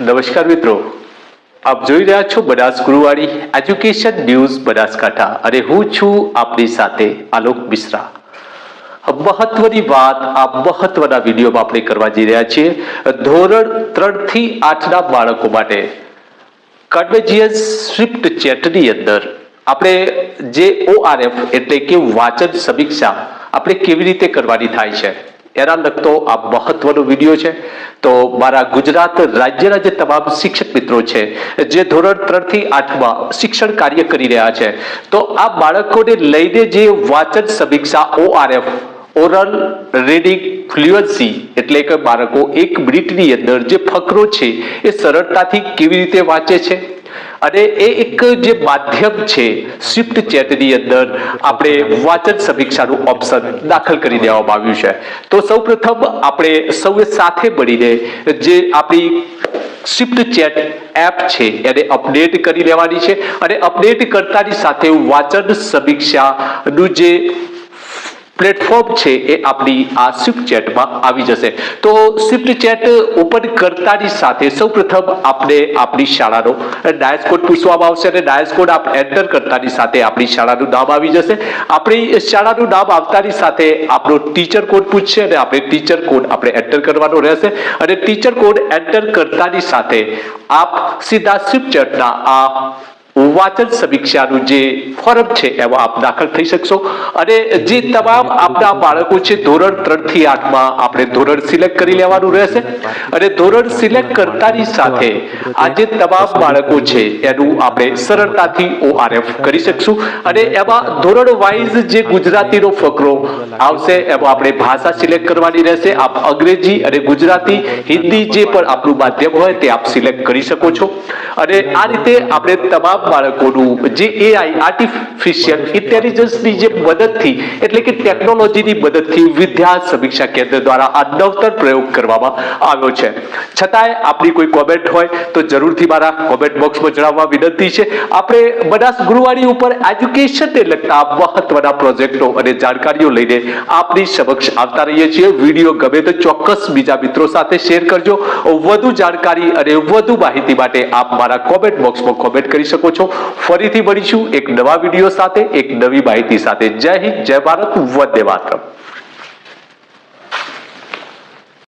નમસ્કાર મિત્રો. આપ જોઈ રહ્યા છો બનાસ ગુરુવાળી એજ્યુકેશન ન્યૂઝ બનાસકાંઠા અને હું છું આપની સાથે આલોક મિશ્રા. મહત્વની વાત, આ મહત્વના વિડીયોમાં આપણે કરવા જઈ રહ્યા છીએ ધોરણ ત્રણથી આઠના બાળકો માટે. કન્વેજિયસ સ્વિફ્ટ ચેટની અંદર આપણે જે ઓઆરએફ એટલે કે વાચન સમીક્ષા આપણે કેવી રીતે કરવાની થાય છે? એના લગતો આ મહત્વનો વીડિયો છે. તો મારા ગુજરાત રાજ્યના જે તમામ શિક્ષક મિત્રો છે, જે ધોરણ ત્રણથી આઠમાં શિક્ષણ કાર્ય કરી રહ્યા છે, તો આ બાળકોને લઈને જે વાચન સમીક્ષા ઓઆરએફ, ઓરલ રીડિંગ ફ્લુઅન્સી એટલે કે બાળકો એક મિનિટની અંદર જે ફકરો છે, એ સરળતાથી કેવી રીતે વાંચે છે? અને એ એક જે માધ્યમ છે સ્વિફ્ટ ચેટની અંદર આપણે વાચન સમીક્ષાનું ઓપ્શન દાખલ કરી દેવામાં આવ્યું છે. તો સૌપ્રથમ આપણે સૌએ સાથે મળીને જે આપણી સ્વિફ્ટ ચેટ એપ છે, એને અપડેટ કરી લેવાની છે અને અપડેટ કરતાની સાથે વાચન સમીક્ષાનું જે પ્લેટફોર્મ છે એ આપણી આ સ્વિફ્ટ ચેટમાં આવી જશે. તો સ્વિફ્ટ ચેટ ઓપન કરતાની સાથે સૌપ્રથમ આપણે આપણી શાળાનો ડાયસ કોડ પૂછવામાં આવશે અને ડાયસ કોડ આપ એન્ટર કરતાની સાથે આપણી શાળાનું નામ આવી જશે. આપણી શાળાનું નામ આવતાની સાથે આપણો ટીચર કોડ પૂછશે અને આપણે ટીચર કોડ આપણે એન્ટર કરવાનો રહેશે. અને ટીચર કોડ એન્ટર કરતાની સાથે આપ સીધા સ્વિફ્ટ ચેટના આ વાચન સમીક્ષાનું જે ફોરમ છે, એમાં આપ દાખલ થઈ શકશો. અને જે તમામ આપણા બાળકો છે, ધોરણ ત્રણથી આઠમાં આપણે ધોરણ સિલેક્ટ કરી લેવાનું રહેશે. અને ધોરણ સિલેક્ટ કરતાની સાથે આ જે તમામ બાળકો છે, એનું આપણે સરળતાથી ઓઆરએફ કરી શકશું. અને એમાં ધોરણ વાઇઝ જે ગુજરાતીનો ફકરો આવશે, એમાં આપણે ભાષા સિલેક્ટ કરવાની રહેશે. આપ અંગ્રેજી અને ગુજરાતી, હિન્દી જે પણ આપણું માધ્યમ હોય, તે આપ સિલેક્ટ કરી શકો છો. અને આ રીતે આપણે તમામ બાળકોનું જે એઆઈ આર્ટિફિશિયલ ઇન્ટેલિજન્સની જે મદદથી, એટલે કે ટેકનોલોજીની મદદથી વિદ્યા સમીક્ષા કેન્દ્ર દ્વારા આ નવતર પ્રયોગ કરવામાં આવ્યો છે. છતાંય આપણી કોઈ કોમેન્ટ હોય તો જરૂરથી મારા કોમેન્ટ બોક્સમાં જણાવવા વિનંતી છે. આપણે બનાસ ગુરુવારી ઉપર એજ્યુકેશનને લગતા મહત્વના પ્રોજેક્ટો અને જાણકારીઓ લઈને આપની સમક્ષ આવતા રહીએ છીએ. વીડિયો ગમે તો ચોક્કસ બીજા મિત્રો સાથે શેર કરજો. વધુ જાણકારી અને વધુ માહિતી માટે આપ મારા કોમેન્ટ બોક્સમાં કોમેન્ટ કરી શકો છો. ફરીથી મળીશું એક નવા વીડિયો સાથે, એક નવી માહિતી સાથે. જય હિન્દ, જય ભારત, વંદે માતરમ.